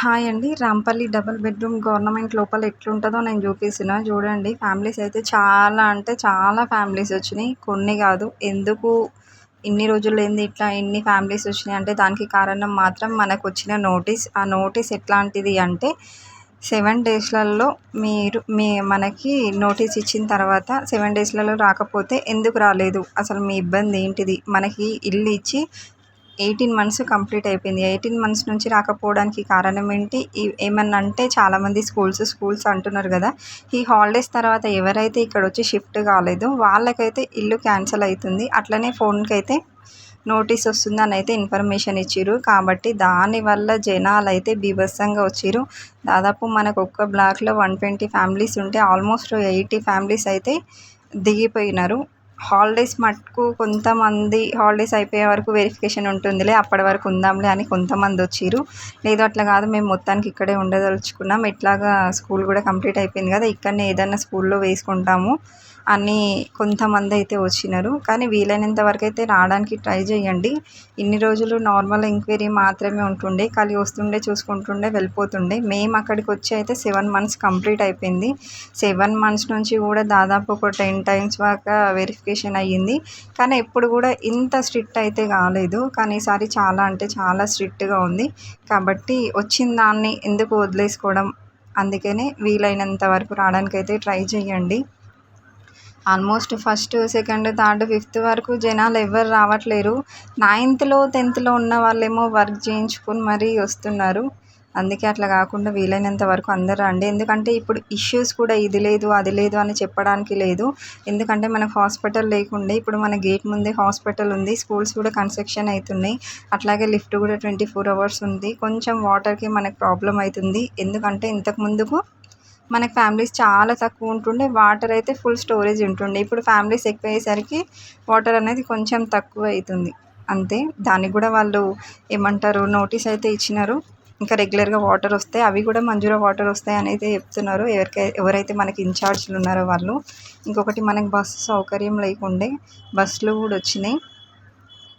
Hi అండి. Rampalli double bedroom government లోపల ఎట్లుంటుందో నేను చూపిస్తున్నా. చూడండి ఫ్యామిలీస్ అయితే చాలా అంటే చాలా ఫ్యామిలీస్ వచ్చినాయి. కొన్ని కాదు ఎందుకు ఇన్ని రోజులు ఏంది ఇట్లా ఎన్ని ఫ్యామిలీస్ వచ్చినాయి అంటే దానికి కారణం మాత్రం మనకు వచ్చిన నోటీస్. ఆ నోటీస్ ఎట్లాంటిది అంటే సెవెన్ డేస్లలో మీరు మీ మనకి నోటీస్ ఇచ్చిన తర్వాత సెవెన్ డేస్లలో రాకపోతే ఎందుకు రాలేదు? అసలు మీ ఇబ్బంది ఏంటిది? మనకి ఇల్లు ఇచ్చి ఎయిటీన్ మంత్స్ కంప్లీట్ అయిపోయింది. ఎయిటీన్ మంత్స్ నుంచి రాకపోవడానికి కారణం ఏంటి? ఏమన్నా అంటే చాలామంది స్కూల్స్ స్కూల్స్ అంటున్నారు కదా. ఈ హాలిడేస్ తర్వాత ఎవరైతే ఇక్కడ వచ్చి షిఫ్ట్ కాలేదో వాళ్ళకైతే ఇల్లు క్యాన్సిల్ అవుతుంది. అట్లనే ఫోన్కి అయితే నోటీస్ వస్తుంది అని అయితే ఇన్ఫర్మేషన్ ఇచ్చిర్రు. కాబట్టి దానివల్ల జనాలు అయితే బీభత్సంగా వచ్చిర్రు. దాదాపు మనకు ఒక్క బ్లాక్లో వన్ ట్వంటీ ఫ్యామిలీస్ ఉంటే ఆల్మోస్ట్ ఎయిటీ ఫ్యామిలీస్ అయితే దిగిపోయినారు. హాలిడేస్ మటుకు కొంతమంది హాలిడేస్ అయిపోయే వరకు వెరిఫికేషన్ ఉంటుందిలే అప్పటి వరకు ఉందాంలే అని కొంతమంది వచ్చిర్రు. లేదు అట్లా కాదు మేము మొత్తానికి ఇక్కడే ఉండదలుచుకున్నాం. ఎట్లాగా స్కూల్ కూడా కంప్లీట్ అయిపోయింది కదా ఇక్కడనే ఏదైనా స్కూల్లో వేసుకుంటాము. అని కొంతమంది అయితే వచ్చినారు. కానీ వీలైనంత వరకు అయితే రావడానికి ట్రై చేయండి. ఇన్ని రోజులు నార్మల్ ఎంక్వైరీ మాత్రమే ఉంటుండే. ఖాళీ వస్తుండే చూసుకుంటుండే వెళ్ళిపోతుండే. మేము అక్కడికి వచ్చి అయితే సెవెన్ మంత్స్ కంప్లీట్ అయిపోయింది. సెవెన్ మంత్స్ నుంచి కూడా దాదాపు ఒక టెన్ టైమ్స్ దాకా వెరిఫికేషన్ అయ్యింది. కానీ ఎప్పుడు కూడా ఇంత స్ట్రిక్ట్ అయితే కాలేదు. కానీ ఈసారి చాలా అంటే చాలా స్ట్రిక్ట్గా ఉంది. కాబట్టి వచ్చిన దాన్ని ఎందుకు వదిలేసుకోవడం అందుకనే వీలైనంత వరకు రావడానికి అయితే ట్రై చేయండి. Almost first second third fifth వరకు జనాలు ఎవరు రావట్లేరు. నైన్త్లో టెన్త్లో ఉన్న వాళ్ళేమో వర్క్ చేయించుకుని మరీ వస్తున్నారు. అందుకే అట్లా కాకుండా వీలైనంత వరకు అందరు రండి. ఎందుకంటే ఇప్పుడు ఇష్యూస్ కూడా ఇది లేదు అది లేదు అని చెప్పడానికి లేదు. ఎందుకంటే మనకు హాస్పిటల్ లేకుండే ఇప్పుడు మన గేట్ ముందే హాస్పిటల్ ఉంది స్కూల్స్ కూడా కన్స్ట్రక్షన్ అవుతున్నాయి. అట్లాగే లిఫ్ట్ కూడా ట్వంటీ ఫోర్ అవర్స్ ఉంది. కొంచెం వాటర్కి మనకు ప్రాబ్లం అవుతుంది. ఎందుకంటే ఇంతకు ముందుకు మనకి ఫ్యామిలీస్ చాలా తక్కువ ఉంటుండే వాటర్ అయితే ఫుల్ స్టోరేజ్ ఉంటుండే. ఇప్పుడు ఫ్యామిలీస్ ఎక్కువ అయ్యేసరికి వాటర్ అనేది కొంచెం తక్కువ అవుతుంది అంతే. దానికి కూడా వాళ్ళు ఏమంటారు నోటీస్ అయితే ఇచ్చినారు. ఇంకా రెగ్యులర్గా వాటర్ వస్తాయి. అవి కూడా మంజూరా వాటర్ వస్తాయి అని అయితే చెప్తున్నారు. ఎవరికై ఎవరైతే మనకి ఇన్ఛార్జ్లు ఉన్నారో వాళ్ళు. ఇంకొకటి మనకి బస్సు సౌకర్యం లేకుండే బస్సులు కూడా వచ్చినాయి.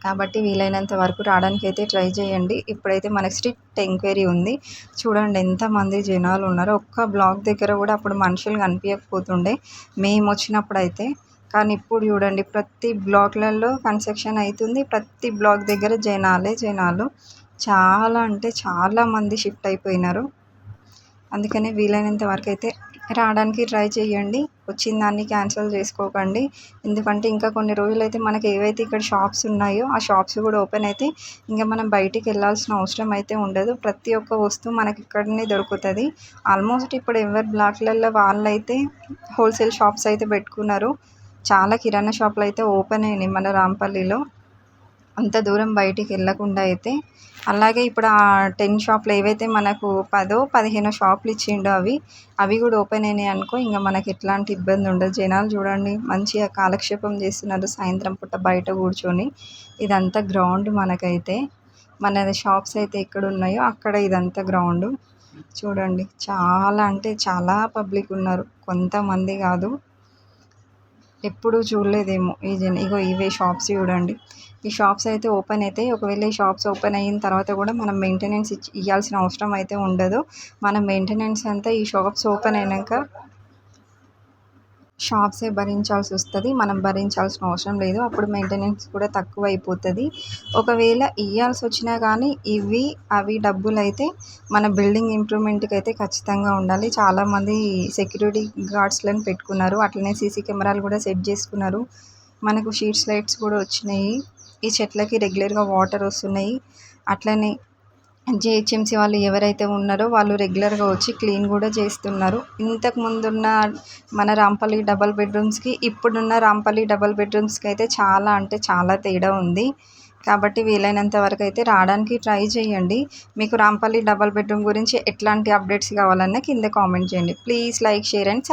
కాబట్టి వీలైనంత వరకు రావడానికి అయితే ట్రై చేయండి. ఇప్పుడైతే మనకి స్ట్రిక్ట్ ఎంక్వైరీ ఉంది. చూడండి ఎంతమంది జనాలు ఉన్నారో. ఒక్క బ్లాక్ దగ్గర కూడా అప్పుడు మనుషులు కనిపించకపోతుండే. మేము వచ్చినప్పుడు అయితే కానీ ఇప్పుడు చూడండి ప్రతి బ్లాక్లలో కన్స్ట్రక్షన్ అవుతుంది. ప్రతి బ్లాక్ దగ్గర జనాలే జనాలు. చాలా అంటే చాలా మంది షిఫ్ట్ అయిపోయినారు. అందుకనే వీలైనంత వరకు అయితే రావడానికి ట్రై చేయండి. వచ్చిన దాన్ని క్యాన్సిల్ చేసుకోకండి. ఎందుకంటే ఇంకా కొన్ని రోజులు అయితే మనకి ఏవైతే ఇక్కడ షాప్స్ ఉన్నాయో ఆ షాప్స్ కూడా ఓపెన్ అయితే ఇంకా మనం బయటికి వెళ్ళాల్సిన అవసరం అయితే ఉండదు. ప్రతి ఒక్క వస్తువు మనకి ఇక్కడనే దొరుకుతుంది. ఆల్మోస్ట్ ఇప్పుడు ఎవరి బ్లాక్లలో వాళ్ళైతే హోల్సేల్ షాప్స్ అయితే పెట్టుకున్నారు. చాలా కిరాణా షాపులు అయితే ఓపెన్ అయినాయి మన రాంపల్లిలో. అంత దూరం బయటికి వెళ్ళకుండా అయితే. అలాగే ఇప్పుడు ఆ టెన్ షాపులు ఏవైతే మనకు పదో పదిహేనో షాపులు ఇచ్చిండో అవి అవి కూడా ఓపెన్ అయినాయి అనుకో ఇంకా మనకి ఎట్లాంటి ఇబ్బంది ఉండదు. జనాలు చూడండి మంచిగా కాలక్షేపం చేస్తున్నారు సాయంత్రం పూట బయట కూర్చొని. ఇదంతా గ్రౌండ్ మనకైతే. మన షాప్స్ అయితే ఎక్కడ ఉన్నాయో అక్కడ ఇదంతా గ్రౌండ్. చూడండి చాలా అంటే చాలా పబ్లిక్ ఉన్నారు. కొంతమంది కాదు. ఎప్పుడూ చూడలేదేమో. ఈ జన్ ఇగో ఇవే షాప్స్ చూడండి. ఈ షాప్స్ అయితే ఓపెన్ అయితే ఒకవేళ ఈ షాప్స్ ఓపెన్ అయిన తర్వాత కూడా మనం మెయింటెనెన్స్ ఇచ్చి ఇవ్వాల్సిన అవసరం అయితే ఉండదు. మన మెయింటెనెన్స్ అంతా ఈ షాప్స్ ఓపెన్ అయినాక షాప్సే భరించాల్సి వస్తుంది మనం భరించాల్సిన అవసరం లేదు. అప్పుడు మెయింటెనెన్స్ కూడా తక్కువ అయిపోతుంది ఒకవేళ ఇవ్వాల్సి వచ్చినా కానీ ఇవి అవి డబ్బులు అయితే మన బిల్డింగ్ ఇంప్రూవ్మెంట్కి అయితే ఖచ్చితంగా ఉండాలి. చాలామంది సెక్యూరిటీ గార్డ్స్లను పెట్టుకున్నారు. అట్లనే సీసీ కెమెరాలు కూడా సెట్ చేసుకున్నారు. మనకు షీట్స్ లైట్స్ కూడా వచ్చినాయి. ఈ చెట్లకి రెగ్యులర్గా వాటర్ వస్తున్నాయి. అట్లనే జిహెచ్ఎంసి వాళ్ళు ఎవరైతే ఉన్నారో వాళ్ళు రెగ్యులర్గా వచ్చి క్లీన్ కూడా చేస్తున్నారు. ఇంతకు ముందున్న మన రాంపల్లి డబల్ బెడ్రూమ్స్కి ఇప్పుడున్న రాంపల్లి డబల్ బెడ్రూమ్స్కి అయితే చాలా అంటే చాలా తేడా ఉంది. కాబట్టి వీలైనంత వరకు అయితే రావడానికి ట్రై చేయండి. మీకు రాంపల్లి డబల్ బెడ్రూమ్ గురించి ఎట్లాంటి అప్డేట్స్ కావాలన్నా కింద కామెంట్ చేయండి. Please like share and